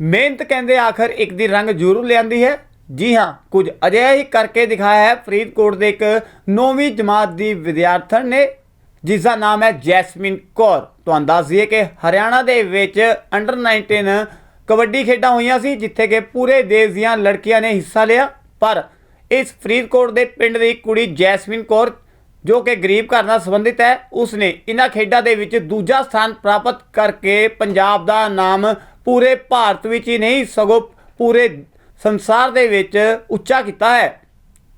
ਮਿਹਨਤ ਕਹਿੰਦੇ ਆਖਰ ਇੱਕ ਦੀ ਰੰਗ ਜ਼ਰੂਰ ਲਿਆਂਦੀ ਹੈ। ਜੀ ਹਾਂ, ਕੁਝ ਅਜਿਹਾ ਹੀ ਕਰਕੇ ਦਿਖਾਇਆ ਹੈ। ਫਰੀਦਕੋਟ ਦੇ ਇੱਕ 9ਵੀਂ ਜਮਾਤ ਦੀ ਵਿਦਿਆਰਥਣ ਨੇ ਜਿਸ ਦਾ ਨਾਮ ਹੈ ਜੈਸਮਿਨ ਕੌਰ। ਤੁਹਾਨੂੰ ਦੱਸ ਦਈਏ ਕਿ ਹਰਿਆਣਾ ਦੇ ਵਿੱਚ ਅੰਡਰ 19 ਕਬੱਡੀ ਖੇਡਾਂ ਹੋਈਆਂ ਸੀ, ਜਿੱਥੇ ਕਿ ਪੂਰੇ ਦੇਸ਼ ਦੀਆਂ ਲੜਕੀਆਂ ਨੇ ਹਿੱਸਾ ਲਿਆ। ਪਰ ਇਸ ਫਰੀਦਕੋਟ ਦੇ ਪਿੰਡ ਦੀ ਕੁੜੀ ਜੈਸਮਿਨ ਕੌਰ, ਜੋ ਕਿ ਗਰੀਬ ਘਰ ਨਾਲ ਸੰਬੰਧਿਤ ਹੈ, ਉਸਨੇ ਇਹਨਾਂ ਖੇਡਾਂ ਦੇ ਵਿੱਚ ਦੂਜਾ ਸਥਾਨ ਪ੍ਰਾਪਤ ਕਰਕੇ ਪੰਜਾਬ ਦਾ ਨਾਮ ਪੂਰੇ ਭਾਰਤ ਵਿੱਚ ਹੀ ਨਹੀਂ, ਸਗੋਂ ਪੂਰੇ ਸੰਸਾਰ ਦੇ ਵਿੱਚ ਉੱਚਾ ਕੀਤਾ ਹੈ।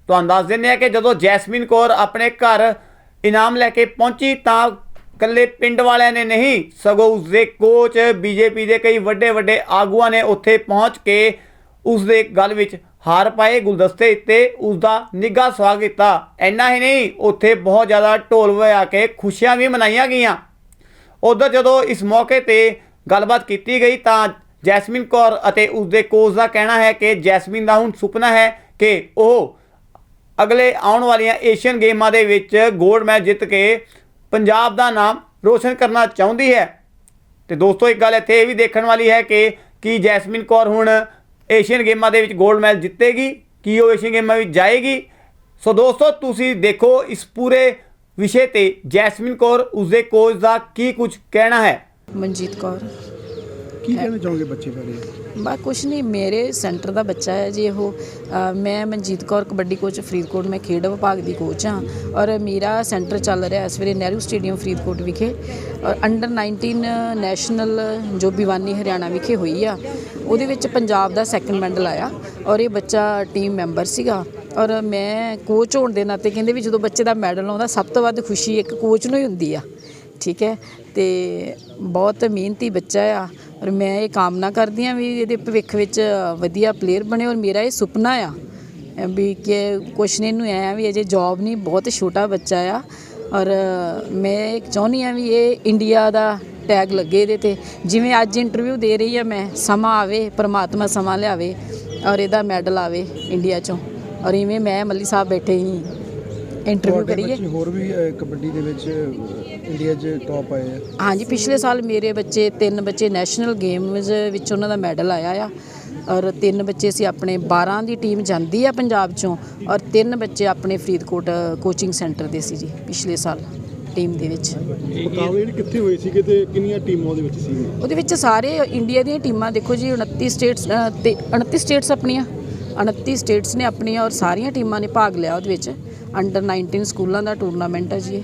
ਤੁਹਾਨੂੰ ਦੱਸ ਦਿੰਦੇ ਹਾਂ ਕਿ ਜਦੋਂ ਜੈਸਮੀਨ ਕੌਰ ਆਪਣੇ ਘਰ ਇਨਾਮ ਲੈ ਕੇ ਪਹੁੰਚੀ ਤਾਂ ਕੱਲੇ ਪਿੰਡ ਵਾਲਿਆਂ ਨੇ ਨਹੀਂ, ਸਗੋਂ ਉਸਦੇ ਕੋਚ, ਬੀਜੇਪੀ ਦੇ ਕਈ ਵੱਡੇ ਵੱਡੇ ਆਗੂਆਂ ਨੇ ਉੱਥੇ ਪਹੁੰਚ ਕੇ ਉਸਦੇ ਗੱਲ ਵਿੱਚ ਹਾਰ ਪਾਏ, ਗੁਲਦਸਤੇ ਦਿੱਤੇ ਉਸਦਾ ਨਿੱਘਾ ਸਵਾਗਤ ਕੀਤਾ। ਇੰਨਾ ਹੀ ਨਹੀਂ, ਉੱਥੇ ਬਹੁਤ ਜ਼ਿਆਦਾ ਢੋਲ ਵਜਾ ਕੇ ਖੁਸ਼ੀਆਂ ਵੀ ਮਨਾਈਆਂ ਗਈਆਂ। ਉਧਰ ਜਦੋਂ ਇਸ ਮੌਕੇ ਤੇ ਗੱਲਬਾਤ ਕੀਤੀ ਗਈ ਤਾਂ ਜੈਸਮਿਨ ਕੌਰ ਅਤੇ ਉਸਦੇ ਕੋਚ ਦਾ ਕਹਿਣਾ ਹੈ ਕਿ ਜੈਸਮਿਨ ਦਾ ਹੁਣ ਸੁਪਨਾ ਹੈ ਕਿ ਉਹ ਅਗਲੇ ਆਉਣ ਵਾਲੀਆਂ ਏਸ਼ੀਅਨ ਗੇਮਾਂ ਦੇ ਵਿੱਚ ਗੋਲਡ ਮੈਡਲ ਜਿੱਤ ਕੇ ਪੰਜਾਬ ਦਾ ਨਾਮ ਰੋਸ਼ਨ ਕਰਨਾ ਚਾਹੁੰਦੀ ਹੈ। ਤੇ ਦੋਸਤੋ, ਇੱਕ ਗੱਲ ਇੱਥੇ ਇਹ ਵੀ ਦੇਖਣ ਵਾਲੀ ਹੈ ਕਿ ਕੀ ਜੈਸਮਿਨ ਕੌਰ ਹੁਣ ਏਸ਼ੀਅਨ ਗੇਮਾਂ ਦੇ ਵਿੱਚ 골ਡ ਮੈਡਲ ਜਿੱਤੇਗੀ, ਕੀ ਉਹ ਏਸ਼ੀਅਨ ਗੇਮਾਂ ਵਿੱਚ ਜਾਏਗੀ। ਸੋ ਦੋਸਤੋ, ਤੁਸੀਂ ਦੇਖੋ ਇਸ ਪੂਰੇ ਵਿਸ਼ੇ ਤੇ ਜੈਸਮਿਨ ਕੌਰ, ਉਸਦੇ ਕੋਚ ਦਾ ਕੀ ਕੁਝ ਕਹਿਣਾ ਹੈ। ਮਨਜੀਤ ਕੌਰ। ਕੀ ਕਹਿਣਾ ਚਾਹੋਗੇ ਬੱਚੇ ਬਾਰੇ? ਬਾ ਕੁਛ ਨਹੀਂ ਮੇਰੇ ਸੈਂਟਰ ਦਾ ਬੱਚਾ ਹੈ ਜੀ ਉਹ। ਅ, ਮੈਂ ਮਨਜੀਤ ਕੌਰ ਕਬੱਡੀ ਕੋਚ ਫਰੀਦਕੋਟ ਮੈਂ ਖੇਡ ਵਿਭਾਗ ਦੀ ਕੋਚ ਹਾਂ। ਔਰ ਮੇਰਾ ਸੈਂਟਰ ਚੱਲ ਰਿਹਾ ਇਸ ਵੇਲੇ ਨਹਿਰੂ ਸਟੇਡੀਅਮ ਫਰੀਦਕੋਟ ਵਿਖੇ। ਔਰ ਅੰਡਰ 19 ਨੈਸ਼ਨਲ ਜੋ ਭਿਵਾਨੀ ਹਰਿਆਣਾ ਵਿਖੇ ਹੋਈ ਆ ਉਹਦੇ ਵਿੱਚ ਪੰਜਾਬ ਦਾ ਸੈਕੰਡ ਮੈਡਲ ਆਇਆ। ਔਰ ਇਹ ਬੱਚਾ ਟੀਮ ਮੈਂਬਰ ਸੀਗਾ। ਔਰ ਮੈਂ ਕੋਚ ਹੋਣ ਦੇ ਨਾਤੇ ਕਹਿੰਦੇ ਵੀ ਜਦੋਂ ਬੱਚੇ ਦਾ ਮੈਡਲ ਆਉਂਦਾ ਸਭ ਤੋਂ ਵੱਧ ਖੁਸ਼ੀ ਇੱਕ ਕੋਚ ਨੂੰ ਹੀ ਹੁੰਦੀ ਆ। ਠੀਕ ਹੈ? ਤੇ ਬਹੁਤ ਮਿਹਨਤੀ ਬੱਚਾ ਆ ਔਰ ਮੈਂ ਇਹ ਕਾਮਨਾ ਕਰਦੀ ਆ ਵੀ ਇਹਦੇ ਭਵਿੱਖ ਵਿੱਚ ਵਧੀਆ ਪਲੇਅਰ ਬਣੇ ਔਰ ਮੇਰਾ ਇਹ ਸੁਪਨਾ ਆ, ਵੀ ਕਿ ਕੁਛ ਨੇ ਇਹਨੂੰ ਐ ਆ ਵੀ ਅਜੇ ਜੌਬ ਨਹੀਂ, ਬਹੁਤ ਛੋਟਾ ਬੱਚਾ ਆ ਔਰ ਮੈਂ ਚਾਹੁੰਦੀ ਆ ਵੀ ਇਹ ਇੰਡੀਆ ਦਾ ਟੈਗ ਲੱਗੇ ਇਹਦੇ ਤੇ। ਜਿਵੇਂ ਅੱਜ ਇੰਟਰਵਿਊ ਦੇ ਰਹੀ ਆ ਮੈਂ, ਸਮਾਂ ਆਵੇ, ਪ੍ਰਮਾਤਮਾ ਸਮਾਂ ਲਿਆਵੇ ਔਰ ਇਹਦਾ ਮੈਡਲ ਆਵੇ ਇੰਡੀਆ ਚੋਂ। ਔਰ ਇਵੇਂ ਮੈਂ ਮੱਲੀ ਸਾਹਿਬ ਬੈਠੇ ਹੀ ਇੰਟਰਵਿਊ ਤੁਹਾਡੇ ਕਰੀਏ। ਬੱਚੇ ਹੋਰ ਵੀ ਅਹ, ਕਬੱਡੀ ਦੇ ਵਿੱਚ ਇੰਡੀਆ 'ਚ ਟੌਪ ਆਏ ਆ। ਹਾਂਜੀ ਪਿਛਲੇ ਸਾਲ ਮੇਰੇ ਬੱਚੇ ਤਿੰਨ ਬੱਚੇ ਨੈਸ਼ਨਲ ਗੇਮਸ ਵਿੱਚ ਉਹਨਾਂ ਦਾ ਮੈਡਲ ਆਇਆ ਆ। ਔਰ ਤਿੰਨ ਬੱਚੇ ਸੀ ਆਪਣੇ 12 ਦੀ ਟੀਮ ਜਾਂਦੀ ਆ ਪੰਜਾਬ ਚੋਂ। ਔਰ ਤਿੰਨ ਬੱਚੇ ਆਪਣੇ ਫਰੀਦਕੋਟ ਕੋਚਿੰਗ ਸੈਂਟਰ ਦੇ ਸੀ ਜੀ ਪਿਛਲੇ ਸਾਲ ਟੀਮ ਦੇ ਵਿੱਚ। ਮੁਕਾਬਲੇ ਜਿਹੜੇ ਕਿੱਥੇ ਹੋਏ ਸੀਗੇ ਤੇ ਕਿੰਨੀਆਂ ਟੀਮਾਂ ਉਹਦੇ ਵਿੱਚ ਸੀਗੇ ਉਹਦੇ ਵਿੱਚ ਸਾਰੇ ਇੰਡੀਆ ਦੀਆਂ ਟੀਮਾਂ ਦੇਖੋ ਜੀ 29 ਸਟੇਟਸ ਅ, ਤੇ 29 ਸਟੇਟਸ ਆਪਣੀਆਂ। 29 ਸਟੇਟਸ ਨੇ ਆਪਣੀਆਂ ਔਰ ਸਾਰੀਆਂ ਟੀਮਾਂ ਨੇ ਭਾਗ ਲਿਆ ਉਹਦੇ ਵਿੱਚ। ਅੰਡਰ 19 ਸਕੂਲਾਂ ਦਾ ਟੂਰਨਾਮੈਂਟ ਹੈ ਜੀ ਇਹ।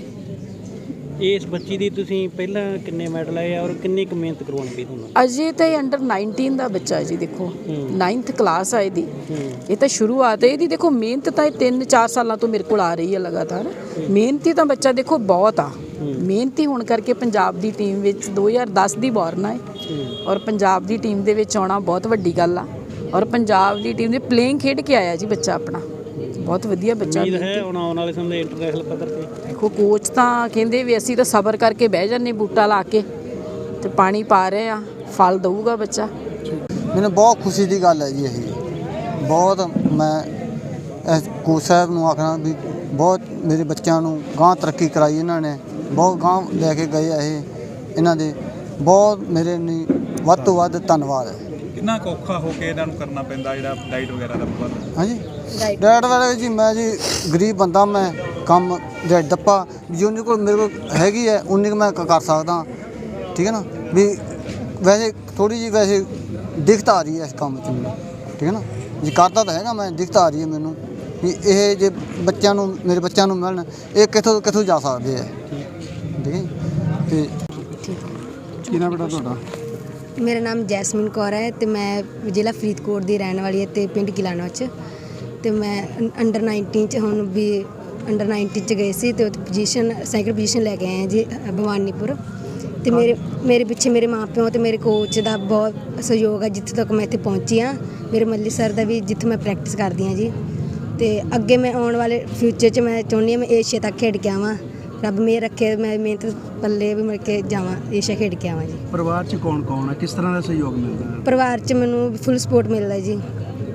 ਇਸ ਬੱਚੀ ਦੀ ਤੁਸੀਂ ਪਹਿਲਾਂ ਕਿੰਨੇ ਮੈਡਲ ਆਏ ਆ ਔਰ ਕਿੰਨੀ ਕੁ ਮਿਹਨਤ ਕਰਵਾਉਣੀ ਪਈ ਤੁਹਾਨੂੰ? ਅਜੇ ਤਾਂ ਇਹ ਅੰਡਰ 19 ਦਾ ਬੱਚਾ ਹੈ ਜੀ ਦੇਖੋ। 9th ਕਲਾਸ ਆ ਇਹਦੀ। ਇਹ ਤਾਂ ਸ਼ੁਰੂਆਤ ਹੈ ਇਹਦੀ ਦੇਖੋ ਮਿਹਨਤ ਤਾਂ ਇਹ 3-4 ਸਾਲਾਂ ਤੋਂ ਮੇਰੇ ਕੋਲ ਆ ਰਹੀ ਹੈ ਲਗਾਤਾਰ। ਮਿਹਨਤੀ ਤਾਂ ਬੱਚਾ ਦੇਖੋ ਬਹੁਤ ਆ। ਮਿਹਨਤੀ ਹੋਣ ਕਰਕੇ ਪੰਜਾਬ ਦੀ ਟੀਮ ਵਿੱਚ 2010 ਦੀ ਬੋਰਨ ਹੈ। ਔਰ ਪੰਜਾਬ ਦੀ ਟੀਮ ਦੇ ਵਿੱਚ ਆਉਣਾ ਬਹੁਤ ਵੱਡੀ ਗੱਲ ਆ। ਔਰ ਪੰਜਾਬ ਦੀ ਟੀਮ ਦੇ ਪਲੇਇੰਗ ਖੇਡ ਕੇ ਆਇਆ ਜੀ ਬੱਚਾ ਆਪਣਾ। ਬਹੁਤ ਵਧੀਆ ਬੱਚਾ ਉਮੀਦ। ਹੈ ਹੁਣ ਆਉਣ ਵਾਲੇ ਸਮੇਂ ਦੇ ਇੰਟਰਨੈਸ਼ਨਲ ਪੱਧਰ ਤੇ। ਦੇਖੋ ਕੋਚ ਤਾਂ ਕਹਿੰਦੇ ਵੀ ਅਸੀਂ ਤਾਂ ਸਬਰ ਕਰਕੇ ਬਹਿ ਜਾਂਦੇ ਬੂਟਾ ਲਾ ਕੇ ਤੇ ਪਾਣੀ ਪਾ ਰਹੇ ਆ ਫਲ ਦਊਗਾ ਬੱਚਾ। ਮੈਨੂੰ ਬਹੁਤ ਖੁਸ਼ੀ ਦੀ ਗੱਲ ਹੈ ਜੀ ਇਹ। ਬਹੁਤ ਮੈਂ ਇਸ ਕੋਚ ਸਾਹਿਬ ਨੂੰ ਆਖਣਾ ਵੀ ਬਹੁਤ ਮੇਰੇ ਬੱਚਿਆਂ ਨੂੰ ਗਾਂ ਤਰੱਕੀ ਕਰਾਈ ਇਹਨਾਂ ਨੇ। ਬਹੁਤ ਗਾਂ ਲੈ ਕੇ ਗਏ ਆ ਇਹ। ਇਹਨਾਂ ਦੇ ਬਹੁਤ ਮੇਰੇ ਲਈ ਵੱਧ ਤੋਂ ਵੱਧ ਧੰਨਵਾਦ ਹੈ। ਕਿੰਨਾ ਕੁ ਔਖਾ ਹੋ ਕੇ ਇਹਨਾਂ ਨੂੰ ਕਰਨਾ ਪੈਂਦਾ ਜਿਹੜਾ ਡਾਈਟ ਵਗੈਰਾ ਦਾ ਪ੍ਰਬੰਧ ਹਾਂਜੀ। ਡੈਡ ਵਾਲੇ ਜੀ ਮੈਂ ਜੀ ਗਰੀਬ ਬੰਦਾ ਮੈਂ ਕੰਮ ਦੇ ਡੱਪਾ ਜਿੰਨੇ ਕੋਲ ਮੇਰੇ ਕੋਲ ਹੈਗੀ ਹੈ ਉਨੀ ਕੁ ਮੈਂ ਕ- ਕਰ ਸਕਦਾ। ਠੀਕ ਹੈ ਨਾ? ਵੀ ਵੈਸੇ ਥੋੜੀ ਜੀ ਵੈਸੇ ਦਿੱਕਤ ਆ ਰਹੀ ਹੈ ਇਸ ਕੰਮ 'ਚ ਮੈਨੂੰ। ਠੀਕ ਹੈ ਨਾ? ਜੀ ਕਰਦਾ ਤਾਂ ਹੈਗਾ ਮੈਂ ਦਿੱਕਤ ਆ ਰਹੀ ਹੈ ਮੈਨੂੰ। ਵੀ ਇਹ ਜੇ ਬੱਚਿਆਂ ਨੂੰ ਮੇਰੇ ਬੱਚਿਆਂ ਨੂੰ ਮਿਲਣ ਇਹ ਕਿੱਥੋਂ ਕਿੱਥੋਂ ਜਾ ਸਕਦੇ ਆ ਠੀਕ। ਹੈ ਜੀ? ਤੇ ਕੀ ਨਾਮ ਬੇਟਾ ਤੁਹਾਡਾ? ਮੇਰਾ ਨਾਮ ਜੈਸਮਿਨ ਕੌਰ ਹੈ ਤੇ ਮੈਂ ਜ਼ਿਲ੍ਹਾ ਫਰੀਦਕੋਟ ਦੀ ਰਹਿਣ ਵਾਲੀ ਹਾਂ ਤੇ ਪਿੰਡ ਕਿਲਾਣਾ ਚ। ਤੇ ਮੈਂ ਅੰਡਰ 19 ਚ ਹੁਣ ਵੀ ਅੰਡਰ 19 ਚ ਗਏ ਸੀ ਤੇ ਉੱਥੇ ਪੋਜੀਸ਼ਨ ਸੈਕਿੰਡ ਪੋਜੀਸ਼ਨ ਲੈ ਕੇ ਆਏ ਹਾਂ ਜੀ, ਭਵਾਨੀਪੁਰ। ਤੇ ਮੇਰੇ ਮੇਰੇ ਪਿੱਛੇ ਮੇਰੇ ਮਾਪਿਓ ਤੇ ਮੇਰੇ ਕੋਚ ਦਾ ਬਹੁਤ ਸਹਿਯੋਗ ਹੈ ਜਿੱਥੇ ਤੱਕ ਮੈਂ ਇੱਥੇ ਪਹੁੰਚੀ ਹਾਂ। ਮੇਰੇ ਮੱਲੀ ਸਰ ਦਾ ਵੀ ਜਿੱਥੇ ਮੈਂ ਪ੍ਰੈਕਟਿਸ ਕਰਦੀ ਹਾਂ ਜੀ। ਤੇ ਅੱਗੇ ਮੈਂ ਆਉਣ ਵਾਲੇ ਫਿਊਚਰ 'ਚ ਮੈਂ ਚਾਹੁੰਦੀ ਹਾਂ ਮੈਂ ਏਸ਼ੀਆ ਤੱਕ ਖੇਡ ਕੇ ਆਵਾਂ। ਰੱਬ ਮੇਰ ਰੱਖੇ ਮੈਂ ਮਿਹਨਤ ਪੱਲੇ ਵੀ ਮਿਲ ਕੇ ਜਾਵਾਂ ਏਸ਼ੀਆ ਖੇਡ ਕੇ ਆਵਾਂ ਜੀ। ਪਰਿਵਾਰ 'ਚ ਕੌਣ ਕੌਣ ਹੈ? ਕਿਸ ਤਰ੍ਹਾਂ ਦਾ ਸਹਿਯੋਗ ਮਿਲਦਾ ਹੈ? ਪਰਿਵਾਰ 'ਚ ਮੈਨੂੰ ਫੁੱਲ ਸਪੋਰਟ ਮਿਲਦਾ ਜੀ।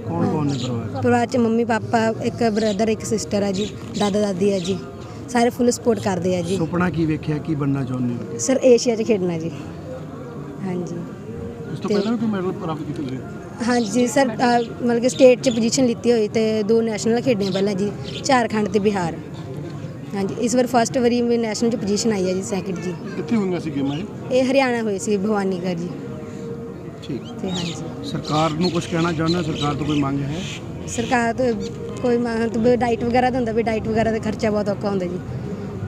ਕੌਣ ਕੌਣ ਨੇ ਪਰਿਵਾਰ 'ਚ? ਪਰਿਵਾਰ 'ਚ ਮੰਮੀ ਪਾਪਾ ਇੱਕ ਬ੍ਰਦਰ ਇੱਕ ਸਿਸਟਰ ਹੈ ਜੀ ਦਾਦਾ ਦਾਦੀ ਹੈ ਜੀ। ਸਾਰੇ ਫੁੱਲ ਸਪੋਰਟ ਕਰਦੇ ਆ ਜੀ। ਸੁਪਨਾ ਕੀ ਵੇਖਿਆ ਕੀ ਬਣਨਾ ਚਾਹੁੰਦੇ ਹੋ? ਸਰ ਏਸ਼ੀਆ 'ਚ ਖੇਡਣਾ ਜੀ। ਹਾਂਜੀ। ਇਸ ਤੋਂ ਪਹਿਲਾਂ ਵੀ ਕੋਈ ਮੈਡਲ ਪ੍ਰਾਪਤ ਕੀਤੇ ਤੁਸੀਂ ਹਾਂਜੀ ਸਰ ਅਹ, ਮਤਲਬ ਕਿ ਸਟੇਟ 'ਚ ਪੋਜੀਸ਼ਨ ਲਿੱਤੀ ਹੋਈ ਤੇ ਦੋ ਨੈਸ਼ਨਲ ਖੇਡੀਆਂ ਪਹਿਲਾਂ ਜੀ ਝਾਰਖੰਡ ਤੇ ਬਿਹਾਰ। ਹਾਂਜੀ ਇਸ ਵਾਰ ਫਸਟ ਵਾਰੀ ਮੇਰੀ ਨੈਸ਼ਨਲ 'ਚ ਪੋਜੀਸ਼ਨ ਆਈ ਹੈ ਜੀ ਸੈਕਿੰਡ ਜੀ। ਕਿੱਥੇ ਹੋਈਆਂ ਸੀ ਗੇਮਾਂ ਇਹ? ਇਹ ਹਰਿਆਣਾ ਹੋਈ ਸੀ ਭਵਾਨੀਗੜ੍ਹ ਜੀ। ਠੀਕ। ਤੇ ਹਾਂਜੀ। ਸਰਕਾਰ ਨੂੰ ਕੁਝ ਕਹਿਣਾ ਚਾਹੁੰਦਾ ਸਰਕਾਰ ਤੋਂ ਕੋਈ ਮੰਗ ਹੈ? ਸਰਕਾਰ ਤੋਂ ਕੋਈ ਮੰਗ ਵੀ ਡਾਈਟ ਵਗੈਰਾ ਦਾ ਹੁੰਦਾ ਵੀ ਡਾਈਟ ਵਗੈਰਾ ਦਾ ਖਰਚਾ ਬਹੁਤ ਔਖਾ ਹੁੰਦਾ ਜੀ।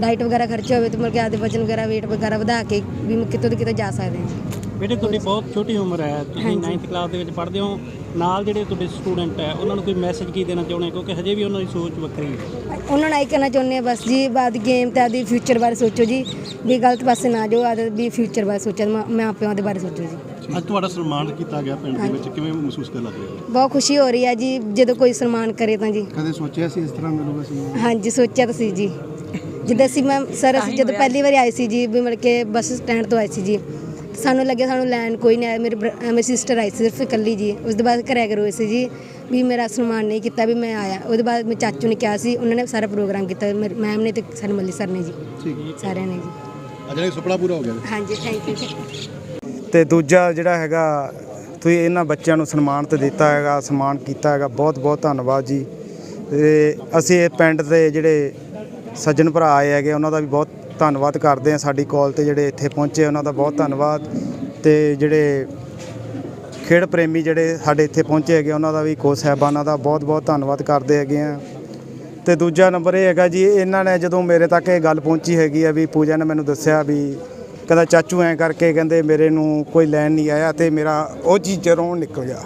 ਡਾਈਟ ਵਗੈਰਾ ਖਰਚਾ ਹੋਵੇ ਤਾਂ ਮਤਲਬ ਕਿ ਆਪਦੇ ਵਜਨ ਵਗੈਰਾ weight ਵਗੈਰਾ ਵਧਾ ਕੇ ਵੀ ਕਿਤੋਂ ਤੇ ਕਿਤੋਂ ਜਾ ਸਕਦੇ ਹਾਂ ਬੇਟੇ ਤੁਹਾਡੀ ਬਹੁਤ ਛੋਟੀ ਉਮਰ ਹੈ। ਤੁਸੀਂ 9th ਕਲਾਸ ਦੇ ਵਿੱਚ ਪੜ੍ਹਦੇ ਹੋ। ਨਾਲ ਜਿਹੜੇ ਤੁਹਾਡੇ ਸਟੂਡੈਂਟ ਹੈ ਉਹਨਾਂ ਨੂੰ ਕੋਈ ਮੈਸੇਜ ਕੀ ਦੇਣਾ ਚਾਹੁੰਦੇ? ਕਿਉਂਕਿ ਹਜੇ ਵੀ ਉਹਨਾਂ ਦੀ ਸੋਚ ਵੱਖਰੀ ਹੈ। ਉਹਨਾਂ ਨਾਲ ਇਹ ਕਹਿਣਾ ਚਾਹੁੰਦੇ ਆ ਬਸ ਜੀ ਬਾਦ ਗੇਮ ਤੇ ਆਦੀ ਫਿਊਚਰ ਬਾਰੇ ਸੋਚੋ ਜੀ। ਵੀ ਗਲਤ ਪਾਸੇ ਨਾ ਜਾਓ ਆਦੇ ਵੀ ਫਿਊਚਰ ਬਾਰੇ ਸੋਚੋ ਮਾਂ- ਪਿਓ ਦੇ ਬਾਰੇ ਸੋਚੋ ਜੀ। ਅੱਜ ਤੁਹਾਡਾ ਸਨਮਾਨ ਕੀਤਾ ਗਿਆ ਪਿੰਡ ਦੇ ਵਿੱਚ। ਕਿਵੇਂ ਮਹਿਸੂਸ ਕਰ ਲੱਗ ਰਿਹਾ ਬਹੁਤ ਖੁਸ਼ੀ ਹੋ ਰਹੀ ਹੈ ਜੀ ਜਦੋਂ ਕੋਈ ਸਨਮਾਨ ਕਰੇ ਤਾਂ ਜੀ। ਕਦੇ ਸੋਚਿਆ ਸੀ ਇਸ ਤਰ੍ਹਾਂ ਮਿਲੂਗਾ ਸਨਮਾਨ? ਹਾਂਜੀ ਸੋਚਿਆ ਤਾਂ ਸੀ ਜੀ। ਜਿੱਦਾਂ ਅਸੀਂ ਮੈਂ ਸਰ ਅਸੀਂ ਜਦੋਂ ਪਹਿਲੀ ਵਾਰੀ ਆਏ ਸੀ ਜੀ ਵੀ ਮਿਲ ਕੇ ਬੱਸ ਸਟੈਂਡ ਤੋਂ ਆਏ ਸੀ ਜੀ। ਸਾਨੂੰ ਲੱਗਿਆ ਸਾਨੂੰ ਲੈਣ ਕੋਈ ਨਹੀਂ ਆਇਆ। ਮੇਰੇ ਮੇਰੀ ਸਿਸਟਰ ਆਈ ਸੀ ਸਿਰਫ ਇਕੱਲੀ ਜੀ। ਉਸ ਤੋਂ ਬਾਅਦ ਘਰੇ ਗਏ ਹੋਏ ਸੀ ਜੀ ਵੀ ਮੇਰਾ ਸਨਮਾਨ ਨਹੀਂ ਕੀਤਾ ਵੀ ਮੈਂ ਆਇਆ। ਉਹਦੇ ਬਾਅਦ ਮੇਰੇ ਚਾਚੂ ਨੇ ਕਿਹਾ ਸੀ ਉਹਨਾਂ ਨੇ ਸਾਰਾ ਪ੍ਰੋਗਰਾਮ ਕੀਤਾ। ਮੈਮ ਨੇ ਤੇ ਸਾਡੇ ਮੱਲੀ ਸਰ ਨੇ ਜੀ। ਸਾਰਿਆਂ ਨੇ ਜੀ। ਅੱਜ ਇਹ ਸੁਪਨਾ ਪੂਰਾ ਹੋ ਗਿਆ ਹਾਂਜੀ ਥੈਂਕ ਯੂ ਤੇ ਦੂਜਾ ਜਿਹੜਾ ਹੈਗਾ ਤੁਸੀਂ ਇਹਨਾਂ ਬੱਚਿਆਂ ਨੂੰ ਸਨਮਾਨ ਤੇ ਦਿੱਤਾ ਹੈਗਾ ਸਨਮਾਨ ਕੀਤਾ ਹੈਗਾ। ਬਹੁਤ ਬਹੁਤ ਧੰਨਵਾਦ ਜੀ। ਤੇ ਅਸੀਂ ਇਹ ਪਿੰਡ ਦੇ ਜਿਹੜੇ ਸੱਜਣ ਭਰਾ ਆਏ ਹੈਗੇ ਉਹਨਾਂ ਦਾ ਵੀ ਬਹੁਤ ਧੰਨਵਾਦ ਕਰਦੇ ਹਾਂ ਸਾਡੀ ਕਾਲ ਤੇ ਜਿਹੜੇ ਇੱਥੇ ਪਹੁੰਚੇ, ਉਹਨਾਂ ਦਾ ਬਹੁਤ ਧੰਨਵਾਦ। ਤੇ ਜਿਹੜੇ ਖੇਡ ਪ੍ਰੇਮੀ ਜਿਹੜੇ ਸਾਡੇ ਇੱਥੇ ਪਹੁੰਚੇ ਹੈਗੇ, ਉਹਨਾਂ ਦਾ ਵੀ ਕੋ ਸਾਹਿਬਾਨਾਂ ਦਾ ਬਹੁਤ ਬਹੁਤ ਧੰਨਵਾਦ ਕਰਦੇ ਹੈਗੇ ਆ ਤੇ ਦੂਜਾ ਨੰਬਰ ਇਹ ਹੈਗਾ ਜੀ, ਇਹਨਾਂ ਨੇ ਜਦੋਂ ਮੇਰੇ ਤੱਕ ਇਹ ਗੱਲ ਪਹੁੰਚੀ ਹੈਗੀ ਆ ਵੀ ਪੂਜਾ ਨੇ ਮੈਨੂੰ ਦੱਸਿਆ ਵੀ ਕਹਿੰਦਾ, ਚਾਚੂ ਐਂ ਕਰਕੇ ਕਹਿੰਦੇ ਮੇਰੇ ਨੂੰ ਕੋਈ ਲੈਣ ਨਹੀਂ ਆਇਆ ਤੇ ਮੇਰਾ ਉਹ ਚੀਜ਼ ਚਰੋਂ ਨਿਕਲ ਗਿਆ।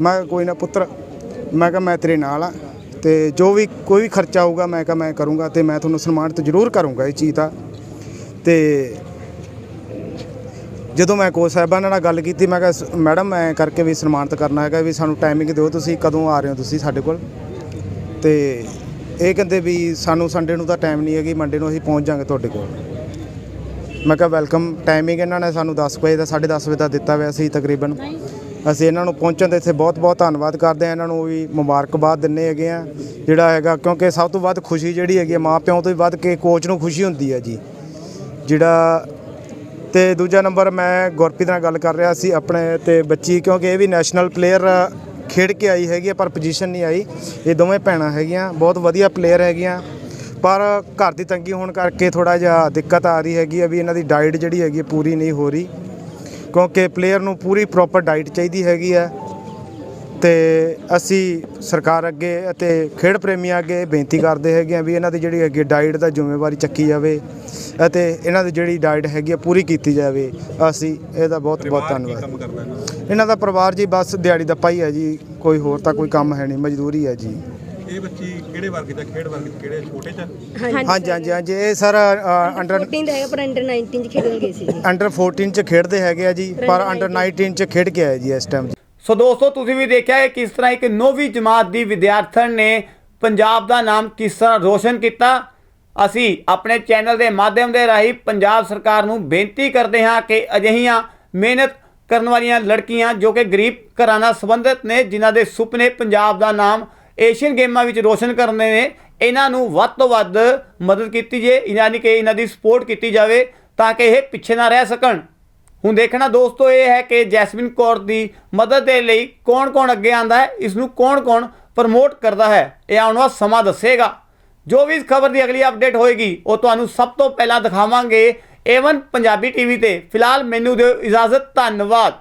ਮੈਂ ਕੋਈ ਨਾ ਪੁੱਤਰ, ਮੈਂ ਕਿਹਾ, ਮੈਂ ਤੇਰੇ ਨਾਲ ਆ। ਤੇ ਜੋ ਵੀ ਕੋਈ ਵੀ ਖਰਚਾ ਆਊਗਾ, ਮੈਂ ਕਿਹਾ ਮੈਂ ਕਰੂੰਗਾ ਤੇ ਮੈਂ ਤੁਹਾਨੂੰ ਸਨਮਾਨਿਤ ਜ਼ਰੂਰ ਕਰੂੰਗਾ ਇਹ ਚੀਜ਼ ਦਾ। ਤੇ ਜਦੋਂ ਮੈਂ ਕੋਚ ਸਾਹਿਬਾਨਾਂ ਨਾਲ ਗੱਲ ਕੀਤੀ, ਮੈਂ ਕਿਹਾ, ਸ- ਮੈਡਮ, ਮੈਂ ਕਰਕੇ ਵੀ ਸਨਮਾਨਿਤ ਕਰਨਾ ਹੈਗਾ, ਵੀ ਸਾਨੂੰ ਟਾਈਮਿੰਗ ਦਿਓ ਤੁਸੀਂ, ਕਦੋਂ ਆ ਰਹੇ ਹੋ ਤੁਸੀਂ ਸਾਡੇ ਕੋਲ? ਤੇ ਇਹ ਕਹਿੰਦੇ ਵੀ ਸਾਨੂੰ ਸੰਡੇ ਨੂੰ ਤਾਂ ਟਾਈਮ ਨਹੀਂ ਹੈਗੀ ਮੰਡੇ ਨੂੰ ਅਸੀਂ ਪਹੁੰਚ ਜਾਾਂਗੇ ਤੁਹਾਡੇ ਕੋਲ। ਮੈਂ ਕਿਹਾ ਵੈਲਕਮ ਟਾਈਮਿੰਗ ਇਹਨਾਂ ਨੇ ਸਾਨੂੰ 10 ਵਜੇ ਦਾ 10:30 ਵਜੇ ਦਾ ਦਿੱਤਾ ਹੋਇਆ ਸੀ ਤਕਰੀਬਨ। ਅਸੀਂ ਇਹਨਾਂ ਨੂੰ ਪਹੁੰਚਣ ਦੇ ਇੱਥੇ ਬਹੁਤ ਬਹੁਤ ਧੰਨਵਾਦ ਕਰਦੇ ਹਾਂ। ਇਹਨਾਂ ਨੂੰ ਵੀ ਮੁਬਾਰਕਬਾਦ ਦਿੰਨੇ ਹੈਗੇ ਆ ਜਿਹੜਾ ਹੈਗਾ ਕਿਉਂਕਿ ਸਭ ਤੋਂ ਵੱਧ ਖੁਸ਼ੀ ਜਿਹੜੀ ਹੈਗੀ ਆ ਮਾਂ ਪਿਓ ਤੋਂ ਵੀ ਵੱਧ ਕੇ ਕੋਚ ਨੂੰ ਖੁਸ਼ੀ ਹੁੰਦੀ ਹੈ ਜੀ। ਜਿਹੜਾ ਤੇ ਦੂਜਾ ਨੰਬਰ ਮੈਂ ਗੁਰਪ੍ਰੀਤ ਨਾਲ ਗੱਲ ਕਰ ਰਿਹਾ ਸੀ ਆਪਣੇ ਤੇ ਬੱਚੀ ਕਿਉਂਕਿ ਇਹ ਵੀ ਨੈਸ਼ਨਲ ਪਲੇਅਰ ਖੇਡ ਕੇ ਆਈ ਹੈਗੀ ਆ, ਪਰ ਪੋਜੀਸ਼ਨ ਨਹੀਂ ਆਈ। ਇਹ ਦੋਵੇਂ ਭੈਣਾਂ ਹੈਗੀਆਂ ਬਹੁਤ ਵਧੀਆ ਪਲੇਅਰ ਹੈਗੀਆਂ। ਪਰ ਘਰ ਦੀ ਤੰਗੀ ਹੋਣ ਕਰਕੇ ਥੋੜਾ ਜਿਹਾ ਦਿੱਕਤ ਆ ਰਹੀ ਹੈਗੀ ਆ ਵੀ ਇਹਨਾਂ ਦੀ ਡਾਈਟ ਜਿਹੜੀ ਹੈਗੀ ਪੂਰੀ ਨਹੀਂ ਹੋ ਰਹੀ। ਕਿਉਂਕਿ ਪਲੇਅਰ ਨੂੰ ਪੂਰੀ ਪ੍ਰੋਪਰ ਡਾਈਟ ਚਾਹੀਦੀ ਹੈਗੀ ਆ। ਤੇ ਅਸੀਂ ਸਰਕਾਰ ਅੱਗੇ ਅਤੇ ਖੇਡ ਪ੍ਰੇਮੀਆਂ ਅੱਗੇ ਬੇਨਤੀ ਕਰਦੇ ਹੈਗੇ ਆ ਵੀ ਇਹਨਾਂ ਦੀ ਜਿਹੜੀ ਹੈਗੀ ਡਾਈਟ ਦਾ ਜ਼ਿੰਮੇਵਾਰੀ ਚੱਕੀ ਜਾਵੇ ਅਤੇ ਇਹਨਾਂ ਦੀ ਜਿਹੜੀ ਡਾਈਟ ਹੈਗੀ ਆ ਪੂਰੀ ਕੀਤੀ ਜਾਵੇ। ਅਸੀਂ ਇਹਦਾ ਬਹੁਤ ਬਹੁਤ ਧੰਨਵਾਦ। ਇਹਨਾਂ ਦਾ? ਦਾ ਪਰਿਵਾਰ ਜੀ ਬਸ ਦਿਹਾੜੀ ਦੱਪਾ ਹੀ ਹੈ ਜੀ ਕੋਈ ਹੋਰ ਤਾਂ ਕੋਈ ਕੰਮ ਹੈ ਨਹੀਂ ਮਜ਼ਦੂਰੀ ਹੈ ਜੀ। ਇਹ ਬੱਚੀ ਕਿਹੜੇ ਵਰਗ ਚ ਆ? ਖੇਡ ਵਰਗ ਚ ਕਿਹੜੇ ਛੋਟੇ ਚ? ਹਾਂਜੀ। ਹਾਂਜੀ ਹਾਂਜੀ ਇਹ ਸਰ ਅੰਡਰ 14 ਦਾ ਹੈਗਾ ਪਰ ਅੰਡਰ 19 ਚ ਖੇਡਣ ਗਏ ਸੀ ਜੀ। ਅੰਡਰ 14 ਚ ਖੇਡਦੇ ਹੈਗੇ ਆ ਜੀ ਪਰ ਅੰਡਰ 19 ਚ। ਖੇਡ ਕੇ ਆਏ ਜੀ ਇਸ ਟਾਈਮ ਸੋ ਦੋਸਤੋ ਤੁਸੀਂ ਵੀ ਦੇਖਿਆ ਹੈ ਕਿਸ ਤਰ੍ਹਾਂ ਇੱਕ ਨੌਵੀਂ ਜਮਾਤ ਦੀ ਵਿਦਿਆਰਥਣ ਨੇ ਪੰਜਾਬ ਦਾ ਨਾਮ ਕਿਸ ਤਰ੍ਹਾਂ ਰੋਸ਼ਨ ਕੀਤਾ? ਅਸੀਂ ਆਪਣੇ ਚੈਨਲ ਦੇ ਮਾਧਿਅਮ ਦੇ ਰਾਹੀਂ ਪੰਜਾਬ ਸਰਕਾਰ ਨੂੰ ਬੇਨਤੀ ਕਰਦੇ ਹਾਂ ਕਿ ਅਜਿਹੀਆਂ ਮਿਹਨਤ ਕਰਨ ਵਾਲੀਆਂ ਲੜਕੀਆਂ ਜੋ ਕਿ ਗਰੀਬ ਘਰਾਂ ਨਾਲ ਸੰਬੰਧਿਤ ਨੇ ਜਿਨ੍ਹਾਂ ਦੇ ਸੁਪਨੇ ਪੰਜਾਬ ਦਾ ਨਾਮ ਏਸ਼ੀਅਨ ਗੇਮਾਂ ਵਿੱਚ ਰੋਸ਼ਨ ਕਰਨੇ ਨੇ ਇਹਨਾਂ ਨੂੰ ਵੱਧ ਤੋਂ ਵੱਧ ਮਦਦ ਕੀਤੀ ਜੇ, ਯਾਨੀ ਕਿ ਇਹਨਾਂ ਦੀ ਸਪੋਰਟ ਕੀਤੀ ਜਾਵੇ ਤਾਂ ਕਿ ਇਹ ਪਿੱਛੇ ਨਾ ਰਹਿ ਸਕਣ। ਹੁਣ ਦੇਖਣਾ ਦੋਸਤੋ ਇਹ ਹੈ ਕਿ ਜੈਸਮਿਨ ਕੌਰ ਦੀ ਮਦਦ ਦੇ ਲਈ ਕੌਣ-ਕੌਣ ਅੱਗੇ ਆਂਦਾ ਹੈ, ਇਸ ਨੂੰ ਕੌਣ-ਕੌਣ ਪ੍ਰਮੋਟ ਕਰਦਾ ਹੈ, ਇਹ ਆਉਣ ਵਾਲਾ ਸਮਾਂ ਦੱਸੇਗਾ। ਜੋ ਵੀ ਇਸ ਖਬਰ ਦੀ ਅਗਲੀ ਅਪਡੇਟ ਹੋਏਗੀ, ਉਹ ਤੁਹਾਨੂੰ ਸਭ ਤੋਂ ਪਹਿਲਾਂ ਦਿਖਾਵਾਂਗੇ ਏਵਨ ਪੰਜਾਬੀ ਟੀਵੀ ਤੇ। ਫਿਲਹਾਲ ਮੈਨੂੰ ਦਿਓ ਇਜਾਜ਼ਤ, ਧੰਨਵਾਦ।